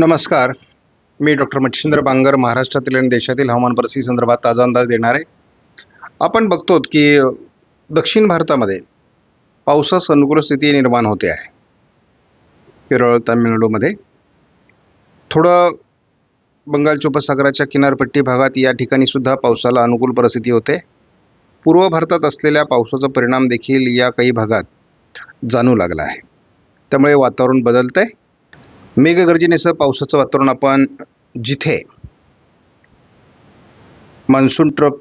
नमस्कार. मी डॉक्टर मच्छिंद्र बांगर महाराष्ट्रातील आणि देशातील हवामान परिस्थिती संदर्भात ताजा अंदाज देणार आहे. आपण बघतो की दक्षिण भारतामध्ये पावसास अनुकूल स्थिती निर्माण होते आहे. केरळ तामिळनाडूमध्ये. थोडं बंगालच्या उपसागराच्या किनारपट्टी भागात या ठिकाणी सुद्धा पावसाला अनुकूल परिस्थिती होते. पूर्व भारतात असलेल्या पावसाचा परिणाम देखील या काही भागात जाणू लागला आहे. त्यामुळे वातावरण बदलतं आहे मेघगर्जनेसह पावसाचं वातावरण आपण जिथे मान्सून ट्रप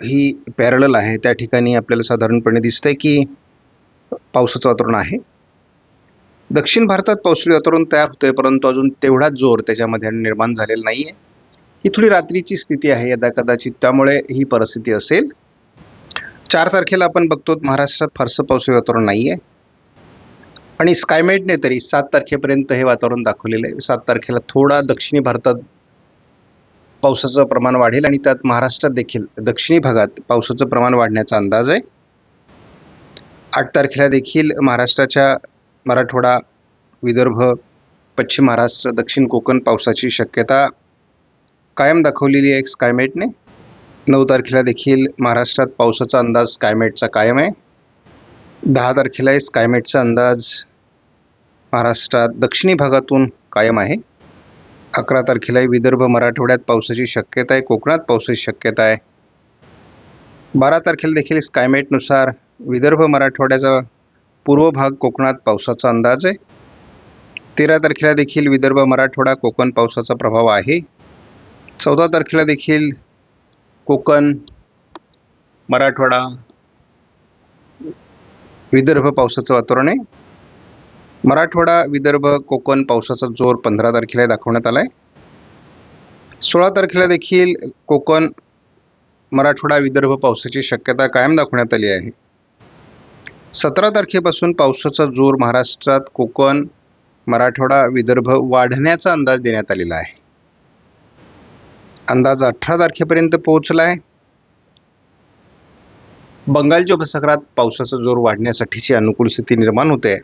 ही पॅरल आहे त्या ठिकाणी आपल्याला साधारणपणे दिसतं आहे की पावसाचं वातावरण आहे. दक्षिण भारतात पावसाळी वातावरण तयार होतं आहे परंतु अजून तेवढाच जोर त्याच्यामध्ये निर्माण झालेला नाही आहे ही थोडी रात्रीची स्थिती आहे यदा कदाचित त्यामुळे ही परिस्थिती असेल. चार तारखेला आपण बघतो महाराष्ट्रात फारसं पावसाळी वातावरण नाही आहे आणि स्कायमेटने तरी सात तारखेपर्यंत हे वातावरण दाखवलेलं आहे. सात तारखेला थोडा दक्षिणी भारतात पावसाचं प्रमाण वाढेल आणि त्यात महाराष्ट्रात देखील दक्षिणी भागात पावसाचं प्रमाण वाढण्याचा अंदाज आहे. आठ तारखेला देखील महाराष्ट्राच्या मराठवाडा विदर्भ पश्चिम महाराष्ट्र दक्षिण कोकण पावसाची शक्यता कायम दाखवलेली आहे स्कायमेटने नऊ तारखेला देखील महाराष्ट्रात पावसाचा अंदाज स्कायमेटचा कायम आहे. दहा तारखेला आहे स्कायमेटचा अंदाज महाराष्ट्रात दक्षिणी भागातून कायम आहे. अकरा तारखेला आहे विदर्भ मराठवाड्यात पावसाची शक्यता आहे कोकणात पावसाची शक्यता आहे. बारा तारखेला देखील स्कायमेटनुसार विदर्भ मराठवाड्याचा पूर्व भाग कोकणात पावसाचा अंदाज आहे. तेरा तारखेला देखील विदर्भ मराठवाडा कोकण पावसाचा प्रभाव आहे. चौदा तारखेला देखील कोकण मराठवाडा विदर्भ पावसाचं वातावरण आहे. मराठवाडा विदर्भ कोकण पावसाचा जोर पंधरा तारखेला दाखवण्यात आला आहे सोळा तारखेला देखील कोकण मराठवाडा विदर्भ पावसाची शक्यता कायम दाखवण्यात आली आहे. सतरा तारखेपासून पावसाचा जोर महाराष्ट्रात कोकण मराठवाडा विदर्भ वाढण्याचा अंदाज देण्यात आलेला आहे. अंदाज अठरा तारखेपर्यंत पोहोचला आहे बंगालच्या उपसागरात पावसाचा जोर वाढण्यासाठीची अनुकूल स्थिती निर्माण होते.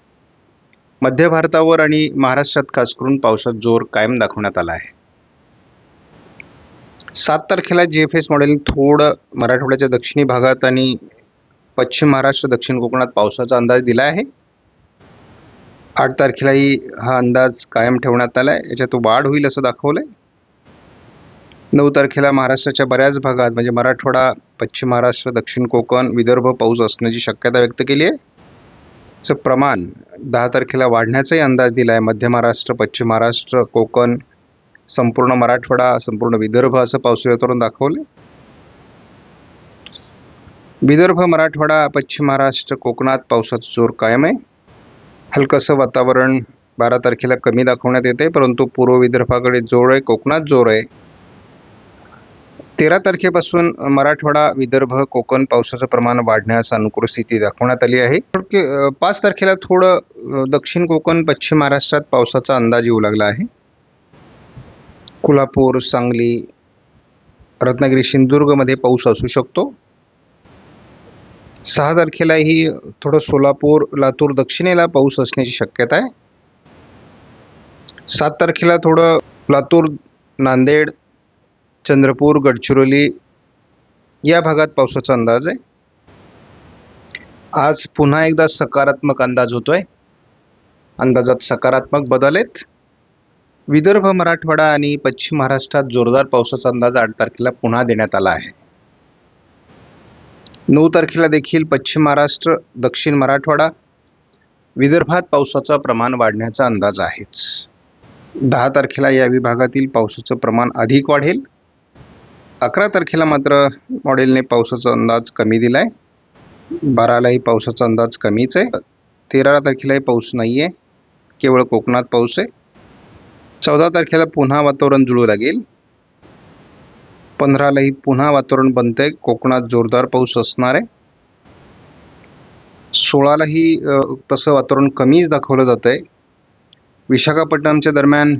मध्य भारतावर आणि महाराष्ट्रात खास करून पावसाचा जोर कायम दाखवण्यात आला आहे. सात तारखेला जी एफ एस मॉडेल थोडं मराठवाड्याच्या दक्षिणी भागात आणि पश्चिम महाराष्ट्र दक्षिण कोकणात पावसाचा अंदाज दिला आहे. आठ तारखेलाही हा अंदाज कायम ठेवण्यात आला आहे याच्यात वाढ होईल असं दाखवलं आहे नऊ तारखेला महाराष्ट्राच्या बऱ्याच भागात म्हणजे मराठवाडा पश्चिम महाराष्ट्र दक्षिण कोकण विदर्भ पाऊस असण्याची शक्यता व्यक्त केली आहे. चं प्रमाण दहा तारखेला वाढण्याचाही अंदाज दिला आहे मध्य महाराष्ट्र पश्चिम महाराष्ट्र कोकण संपूर्ण मराठवाडा संपूर्ण विदर्भ असं पावसाळी वातावरण दाखवलं विदर्भ मराठवाडा पश्चिम महाराष्ट्र कोकणात पावसाचा जोर कायम आहे. हलकंसं वातावरण बारा तारखेला कमी दाखवण्यात येते परंतु पूर्व विदर्भाकडे जोर आहे कोकणात जोर आहे. तेरा तारखेपासून मराठवाडा विदर्भ कोकण पावसाचं प्रमाण वाढण्यास अनुकूल स्थिती दाखवण्यात आली आहे. पाच तारखेला थोडं दक्षिण कोकण पश्चिम महाराष्ट्रात पावसाचा अंदाज येऊ लागला आहे. कोल्हापूर सांगली रत्नागिरी सिंधुदुर्गमध्ये पाऊस असू शकतो. सहा तारखेलाही थोडं सोलापूर लातूर दक्षिणेला पाऊस असण्याची शक्यता आहे. सात तारखेला थोडं लातूर नांदेड चंद्रपूर गडचिरोली या भागात पावसाचा अंदाज आहे. आज पुन्हा एकदा सकारात्मक अंदाज होतो आहे अंदाजात सकारात्मक बदल आहेत. विदर्भ मराठवाडा आणि पश्चिम महाराष्ट्रात जोरदार पावसाचा अंदाज आठ तारखेला पुन्हा देण्यात आला आहे. नऊ तारखेला देखील पश्चिम महाराष्ट्र दक्षिण मराठवाडा विदर्भात पावसाचं प्रमाण वाढण्याचा अंदाज आहेच. दहा तारखेला या विभागातील पावसाचं प्रमाण अधिक वाढेल. अकरा तारखेला मात्र मॉडेलने पावसाचा अंदाज कमी दिला आहे बारालाही पावसाचा अंदाज कमीच आहे. तेरा तारखेलाही पाऊस नाही आहे केवळ कोकणात पाऊस आहे. चौदा तारखेला पुन्हा वातावरण जुळू लागेल. पंधरालाही पुन्हा वातावरण बनतंय. कोकणात जोरदार पाऊस असणार आहे. सोळालाही तसं वातावरण कमीच दाखवलं जातं आहे विशाखापट्टणमच्या दरम्यान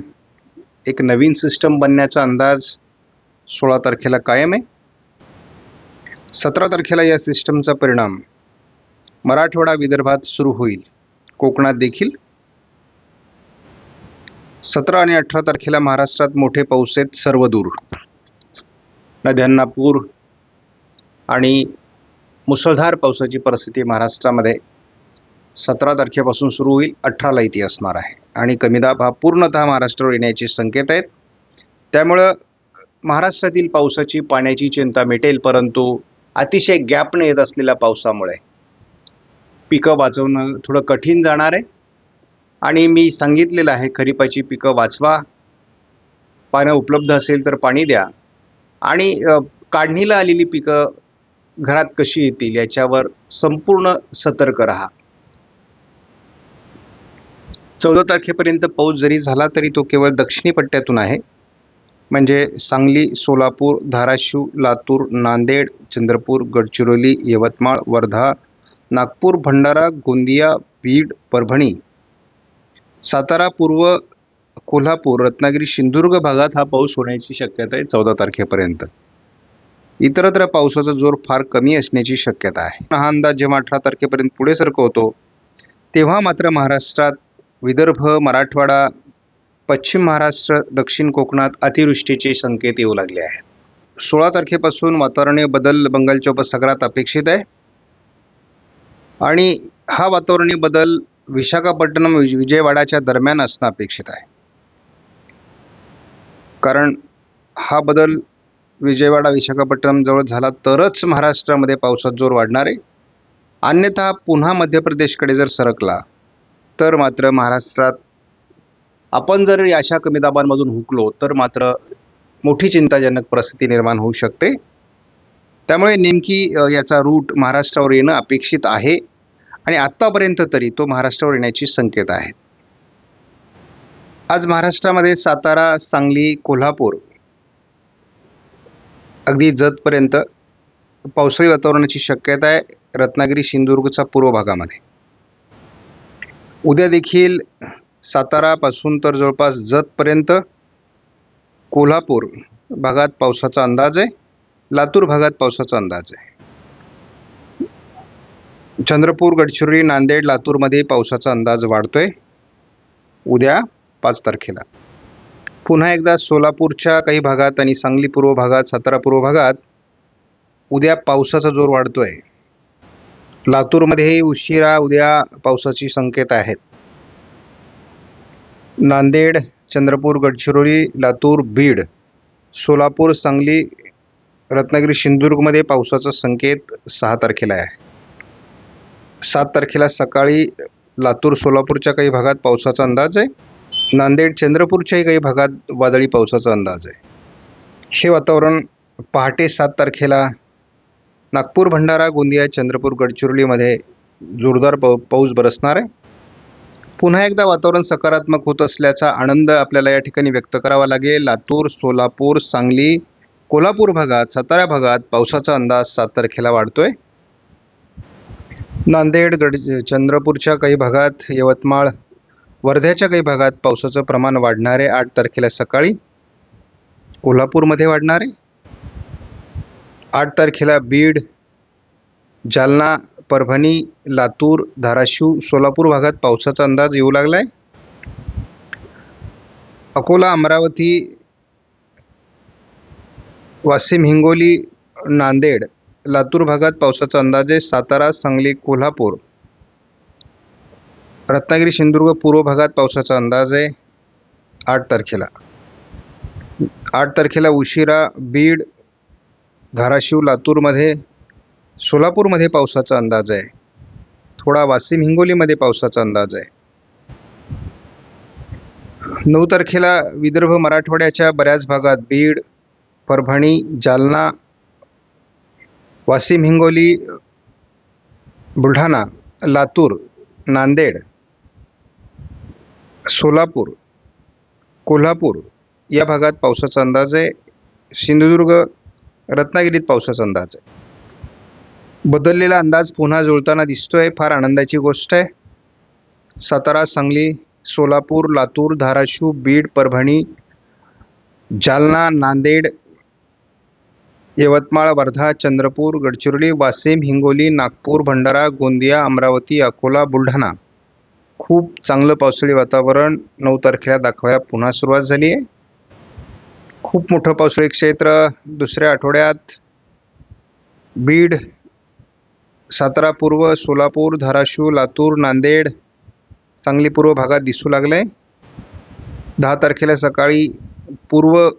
एक नवीन सिस्टम बनण्याचा अंदाज सोळा तारखेला कायम आहे. सतरा तारखेला या सिस्टमचा परिणाम मराठवाडा विदर्भात सुरू होईल. कोकणात देखील. सतरा आणि अठरा तारखेला महाराष्ट्रात मोठे पाऊस आहेत सर्व दूर. नद्यांना पूर आणि मुसळधार पावसाची परिस्थिती महाराष्ट्रामध्ये सतरा तारखेपासून सुरू होईल अठराला इथे असणार आहे. आणि कमी दाब हा पूर्णतः महाराष्ट्रावर येण्याचे संकेत आहेत. त्यामुळं महाराष्ट्रातील पावसाची पाण्याची चिंता मिटेल परंतु अतिशय गॅपने येत असलेल्या पावसामुळे पिकं वाचवणं थोडं कठीण जाणार आहे. आणि मी सांगितलेलं आहे खरीपाची पिकं वाचवा पानं उपलब्ध असेल तर पाणी द्या. आणि काढणीला आलेली पिकं घरात कशी येतील याच्यावर संपूर्ण सतर्क राहा. चौदा तारखेपर्यंत पाऊस जरी झाला तरी तो केवळ दक्षिणी पट्ट्यातून आहे. म्हणजे सांगली सोलापूर धाराशिव लातूर नांदेड चंद्रपूर गडचिरोली यवतमाळ वर्धा नागपूर भंडारा गोंदिया बीड परभणी. सातारा पूर्व कोल्हापूर रत्नागिरी सिंधुदुर्ग भागात हा पाऊस होण्याची शक्यता आहे चौदा तारखेपर्यंत. इतरत्र पावसाचा जोर फार कमी असण्याची शक्यता आहे. हा अंदाज जेव्हा अठरा तारखेपर्यंत पुढे सरकवतो तेव्हा मात्र महाराष्ट्रात विदर्भ मराठवाडा पश्चिम महाराष्ट्र दक्षिण कोकणात अतिवृष्टीचे संकेत येऊ लागले आहेत. सोळा तारखेपासून वातावरणीय बदल बंगालच्या उपसागरात अपेक्षित आहे. आणि हा वातावरणीय बदल विशाखापट्टणम विजयवाडाच्या दरम्यान असणं अपेक्षित आहे. कारण हा बदल विजयवाडा विशाखापट्टणम जवळ झाला तरच महाराष्ट्रामध्ये पावसात जोर वाढणार आहे. अन्यथा पुन्हा मध्य प्रदेशकडे जर सरकला तर मात्र महाराष्ट्रात आपण जर अशा कमी दाबांमधून हुकलो तर मात्र मोठी चिंताजनक परिस्थिती निर्माण होऊ शकते. त्यामुळे नेमकी याचा रूट महाराष्ट्रावर येणं अपेक्षित आहे आणि आत्तापर्यंत तरी तो महाराष्ट्रावर येण्याची संकेत आहेत. आज महाराष्ट्रामध्ये सातारा सांगली कोल्हापूर अगदी जतपर्यंत पावसाळी वातावरणाची शक्यता आहे रत्नागिरी सिंधुदुर्गचा पूर्व भागामध्ये. उद्या देखील सातारापासून तर जवळपास जतपर्यंत कोल्हापूर भागात पावसाचा अंदाज आहे. लातूर भागात पावसाचा अंदाज आहे. चंद्रपूर गडचिरोली नांदेड लातूरमध्ये पावसाचा अंदाज वाढतोय. उद्या पाच तारखेला. पुन्हा एकदा सोलापूरच्या काही भागात आणि सांगली पूर्व भागात सातारा पूर्व भागात उद्या पावसाचा जोर वाढतोय. लातूरमध्येही उशिरा उद्या पावसाची संकेत आहेत. नांदेड चंद्रपूर गडचिरोली लातूर बीड सोलापूर सांगली रत्नागिरी सिंधुदुर्गमध्ये पावसाचा संकेत सहा तारखेला आहे. सात तारखेला सकाळी लातूर सोलापूरच्या काही भागात पावसाचा अंदाज आहे. नांदेड चंद्रपूरच्याही काही भागात वादळी पावसाचा अंदाज आहे. हे वातावरण पहाटे सात तारखेला नागपूर भंडारा गोंदिया चंद्रपूर गडचिरोलीमध्ये जोरदार प पाऊस बरसणार आहे. पुन्हा एकदा वातावरण सकारात्मक होत असल्याचा आनंद आपल्याला या ठिकाणी व्यक्त करावा लागेल. लातूर सोलापूर सांगली कोल्हापूर भागात सातारा भागात पावसाचा अंदाज सात तारखेला वाढतोय. नांदेड गड चंद्रपूरच्या काही भागात यवतमाळ वर्ध्याच्या काही भागात पावसाचं प्रमाण वाढणारे आठ तारखेला सकाळी कोल्हापूरमध्ये वाढणारे. आठ तारखेला बीड जालना परभणी लातूर धाराशिव सोलापूर भागात पावसाचा अंदाज येऊ लागला आहे अकोला अमरावती वाशिम हिंगोली नांदेड लातूर भागात पावसाचा अंदाज आहे सातारा सांगली कोल्हापूर. रत्नागिरी सिंधुदुर्ग पूर्व भागात पावसाचा अंदाज आहे आठ तारखेला. आठ तारखेला उशिरा बीड धाराशिव लातूरमध्ये सोलापूरमध्ये पावसाचा अंदाज आहे. थोडा वाशिम हिंगोलीमध्ये पावसाचा अंदाज आहे. नऊ तारखेला विदर्भ मराठवाड्याच्या बऱ्याच भागात बीड परभणी जालना वाशिम हिंगोली बुलढाणा लातूर नांदेड सोलापूर कोल्हापूर या भागात पावसाचा अंदाज आहे. सिंधुदुर्ग रत्नागिरीत पावसाचा अंदाज आहे. बदललेला अंदाज पुन्हा जुळताना दिसतोय. फार आनंदाची गोष्ट आहे. सातारा सांगली सोलापूर लातूर धाराशिव बीड परभणी जालना नांदेड यवतमाळ वर्धा चंद्रपूर गडचिरोली वाशिम हिंगोली नागपूर भंडारा गोंदिया अमरावती अकोला बुलढाणा. खूप चांगलं पावसाळी वातावरण. नऊ तारखेला दाखवायला पुन्हा सुरुवात झाली आहे. खूप मोठं पावसाळी क्षेत्र दुसऱ्या आठवड्यात. बीड सातारा पूर्व सोलापूर धाराशिव लातूर नांदेड सांगली पूर्व भागात दिसू लागलं. आहे दहा तारखेला सकाळी पूर्व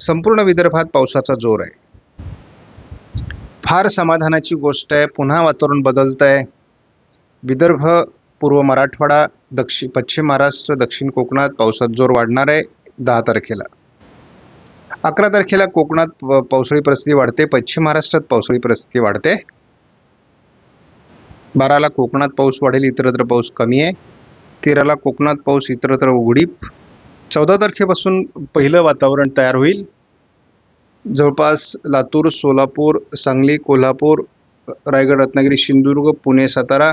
संपूर्ण विदर्भात पावसाचा जोर आहे. फार समाधानाची गोष्ट आहे. पुन्हा वातावरण बदलतं आहे विदर्भ पूर्व मराठवाडा दक्षिण पश्चिम महाराष्ट्र दक्षिण कोकणात पावसात जोर वाढणार आहे दहा तारखेला. अकरा तारखेला कोकणात प- पावसाळी परिस्थिती वाढते. पश्चिम महाराष्ट्रात पावसाळी परिस्थिती वाढते. बाराला कोकणात पाऊस वाढेल इतरत्र पाऊस कमी आहे. तेराला कोकणात पाऊस इतरत्र उघडीप. चौदा तारखेपासून पहिलं वातावरण तयार होईल. जवळपास लातूर सोलापूर सांगली कोल्हापूर रायगड रत्नागिरी सिंधुदुर्ग पुणे सातारा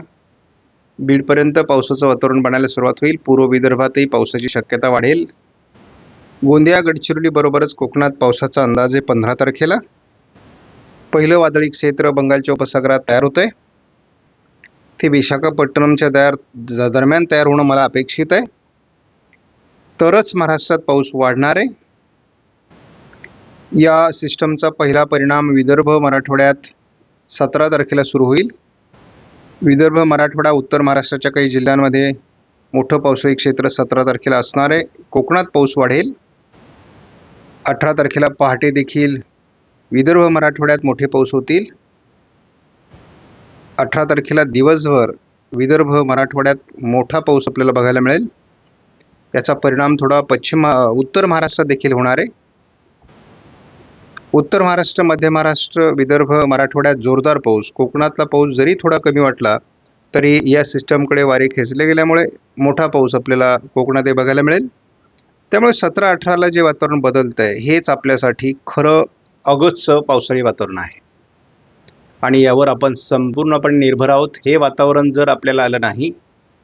बीडपर्यंत पावसाचं वातावरण बनायला सुरुवात होईल. पूर्व विदर्भातही पावसाची शक्यता वाढेल. गोंदिया गडचिरोली बरोबरच कोकणात पावसाचा अंदाज आहे पंधरा तारखेला. पहिलं वादळी क्षेत्र बंगालच्या उपसागरात तयार होतं आहे ते विशाखापट्टणमच्या तयार ज- दरम्यान तयार होणं मला अपेक्षित आहे. तरच महाराष्ट्रात पाऊस वाढणार आहे. या सिस्टमचा पहिला परिणाम विदर्भ मराठवाड्यात सतरा तारखेला सुरू होईल. विदर्भ मराठवाडा उत्तर महाराष्ट्राच्या काही जिल्ह्यांमध्ये मोठं पावसाळी क्षेत्र सतरा तारखेला असणार आहे. कोकणात पाऊस वाढेल. अठरा तारखेला पहाटे देखील विदर्भ मराठवाड्यात मोठे पाऊस होतील. अठरा तारखेला दिवसभर विदर्भ मराठवाड्यात मोठा पाऊस आपल्याला बघायला मिळेल. याचा परिणाम थोडा पश्चिम उत्तर महाराष्ट्रात देखील होणार आहे. उत्तर महाराष्ट्र मध्य महाराष्ट्र विदर्भ मराठवाड्यात जोरदार पाऊस कोकणातला पाऊस जरी थोडा कमी वाटला तरी या सिस्टमकडे वारे खेचले गेल्यामुळे मोठा पाऊस आपल्याला कोकणातही बघायला मिळेल. त्यामुळे सतरा अठराला जे वातावरण बदलतं आहे हेच आपल्यासाठी खरं ऑगस्टचं पावसाळी वातावरण आहे. आणि यावर आपण संपूर्णपणे निर्भर आहोत. हे वातावरण जर आपल्याला आलं नाही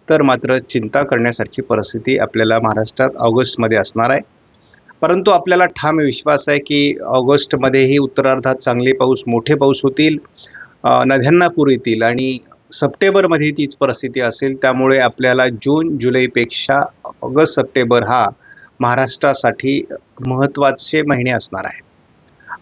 तर मात्र चिंता करण्यासारखी परिस्थिती आपल्याला महाराष्ट्रात ऑगस्टमध्ये असणार आहे. परंतु आपल्याला ठाम विश्वास आहे की ऑगस्टमध्येही उत्तरार्धात चांगले पाऊस मोठे पाऊस होतील नद्यांना पूर येतील आणि सप्टेंबरमध्ये तीच परिस्थिती असेल. त्यामुळे आपल्याला जून जुलैपेक्षा ऑगस्ट सप्टेंबर हा महाराष्ट्रासाठी महत्त्वाचे महिने असणार आहेत.